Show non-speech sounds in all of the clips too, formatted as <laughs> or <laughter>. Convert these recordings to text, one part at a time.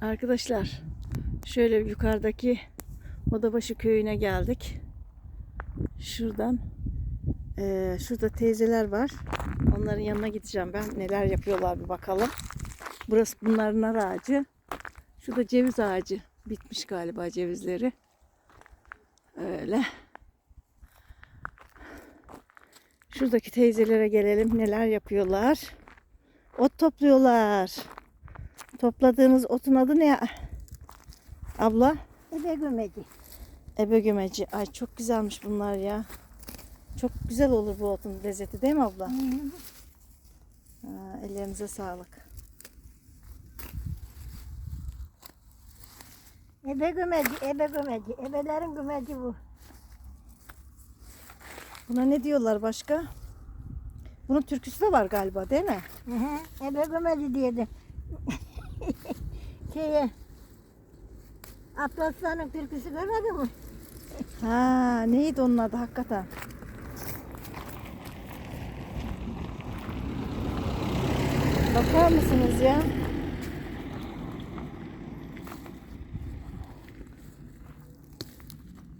Arkadaşlar şöyle yukarıdaki Odabaşı köyüne geldik. Şuradan eee, şurada teyzeler var. Onların yanına gideceğim ben. Neler yapıyorlar bir bakalım. Burası bunların nar ağacı. Şurada ceviz ağacı. Bitmiş galiba cevizleri. Öyle. Şuradaki teyzelere gelelim. Neler yapıyorlar. Ot topluyorlar. Topladığınız otun adı ne? Abla? Ebe gömeci. Ebe gömeci. Ay çok güzelmiş bunlar ya. Çok güzel olur bu otun lezzeti değil mi abla? Ha, ellerinize sağlık. Ebe gömeci, ebe gömeci. Ebelerin gömeci bu. Buna ne diyorlar başka? Bunun türküsü de var galiba değil mi? Hı hı. Ebe gömeci diyedim. Şeye, Atlaslan'ın türküsü görmedin mi? Ha, neydi onun adı hakikaten? Bakar mısınız ya?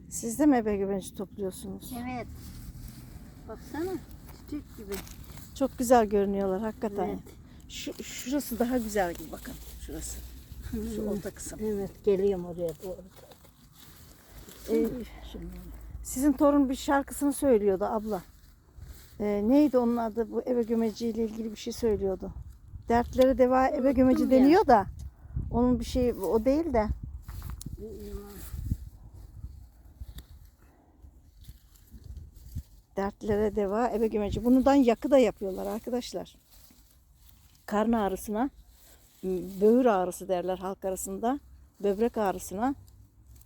Siz de mi ebe gömeci topluyorsunuz? Evet. Baksana, çiçek gibi. Çok güzel görünüyorlar hakikaten. Evet. Şu, şurası daha güzel gibi bakın. Şurası. Şu orta kısım. Evet, geliyorum oraya doğru. Ee, Şimdi. sizin torun bir şarkısını söylüyordu abla. Ee, neydi onun adı? Bu ebe gömeci ile ilgili bir şey söylüyordu. Dertlere deva ebe gömeci ya. deniyor da. Onun bir şey o değil de. Dertlere deva ebe gömeci. Bundan yakı da yapıyorlar arkadaşlar. Karın ağrısına, böğür ağrısı derler halk arasında. Böbrek ağrısına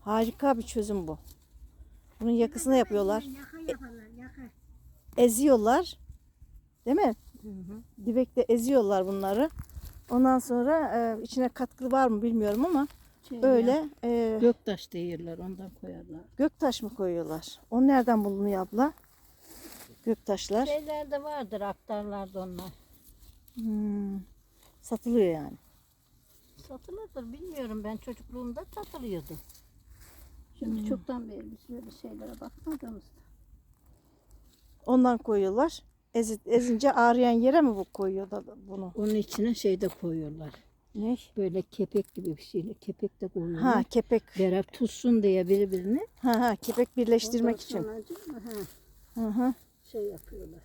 harika bir çözüm bu. Bunun yakısını yapıyorlar. Yaka yaparlar, yaka. Eziyorlar. Değil mi? Hı hı. Dibekte eziyorlar bunları. Ondan sonra e, içine katkı var mı bilmiyorum ama Şey öyle e, Göktaş değirler, ondan koyarlar. göktaş mı koyuyorlar? O nereden bulunuyor abla? Göktaşlar. Şeylerde vardır, aktarlarda onlar. Hmm, satılıyor yani. Satılırdır bilmiyorum ben çocukluğumda satılıyordu. Şimdi çoktan beri biz böyle şeylere bakmadığımızda. Ondan koyuyorlar. Ezi, ezince ağrıyan yere mi bu koyuyor da bunu? Onun içine şey de koyuyorlar. Ne? Böyle kepek gibi bir şeyle kepek de koyuyorlar. Ha kepek. Beraber tutsun diye birbirini. Ha ha kepek birleştirmek Ondan için. ha, Hı hı. şey yapıyorlar.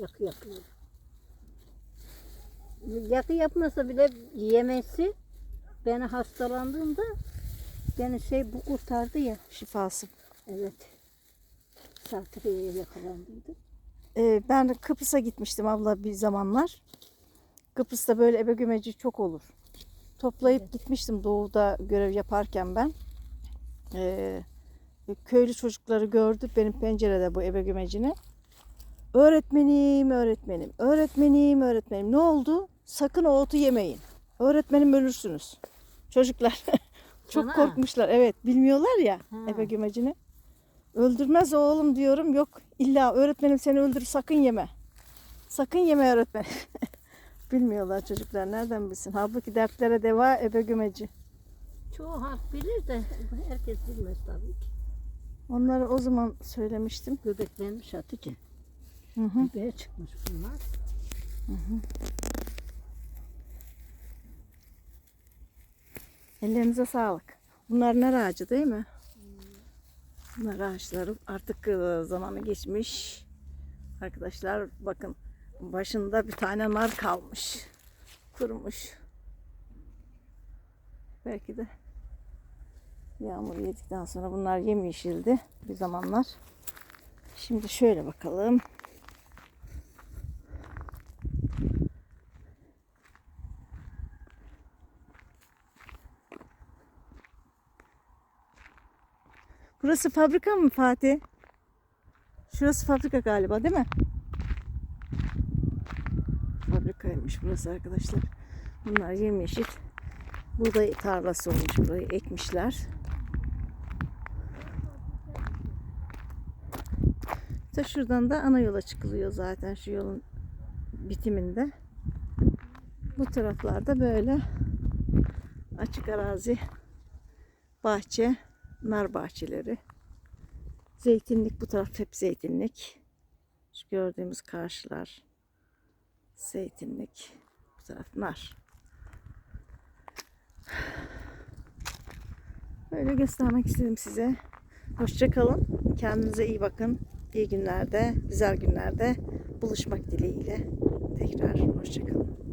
Yakı yapıyorlar. Yakı yapmasa bile yemesi beni hastalandığımda beni şey bu kurtardı ya. Şifası. Evet. Sartriye'ye yakalandıydı. Ee, ben Kıbrıs'a gitmiştim abla bir zamanlar. Kıbrıs'ta böyle ebe gümeci çok olur. Toplayıp gitmiştim doğuda görev yaparken ben. Ee, köylü çocukları gördü benim pencerede bu ebe gümecini. Öğretmenim, öğretmenim, öğretmenim, öğretmenim. Ne oldu? Sakın o otu yemeyin. Öğretmenim ölürsünüz. Çocuklar <laughs> çok Sana. korkmuşlar. Evet, bilmiyorlar ya Ha. ebe gümecini. Öldürmez oğlum diyorum. Yok illa öğretmenim seni öldürür sakın yeme. Sakın yeme öğretmen. <laughs> Bilmiyorlar çocuklar nereden bilsin. Halbuki dertlere deva ebe gümeci. Çoğu halk bilir de herkes bilmez tabii ki. Onları o zaman söylemiştim. Göbeklenmiş Hatice. Hı hı. Göbeğe çıkmış bunlar. Ellerinize sağlık. Bunlar nar ağacı değil mi? Nar ağaçları artık e, zamanı geçmiş. Arkadaşlar bakın başında bir tane nar kalmış. Kurumuş. Belki de yağmur yedikten sonra bunlar yemyeşildi bir zamanlar. Şimdi şöyle bakalım. Burası fabrika mı Fatih? Şurası fabrika galiba değil mi? Fabrikaymış burası arkadaşlar. Bunlar yemyeşil. Buğday tarlası olmuş burayı ekmişler. İşte şuradan da ana yola çıkılıyor zaten şu yolun bitiminde. Bu taraflarda böyle Açık arazi, bahçe, nar bahçeleri. Zeytinlik bu taraf hep zeytinlik. Şu gördüğümüz karşılar zeytinlik. Bu taraf nar. Böyle göstermek istedim size. Hoşça kalın. Kendinize iyi bakın. İyi günlerde, güzel günlerde buluşmak dileğiyle. Tekrar hoşça kalın.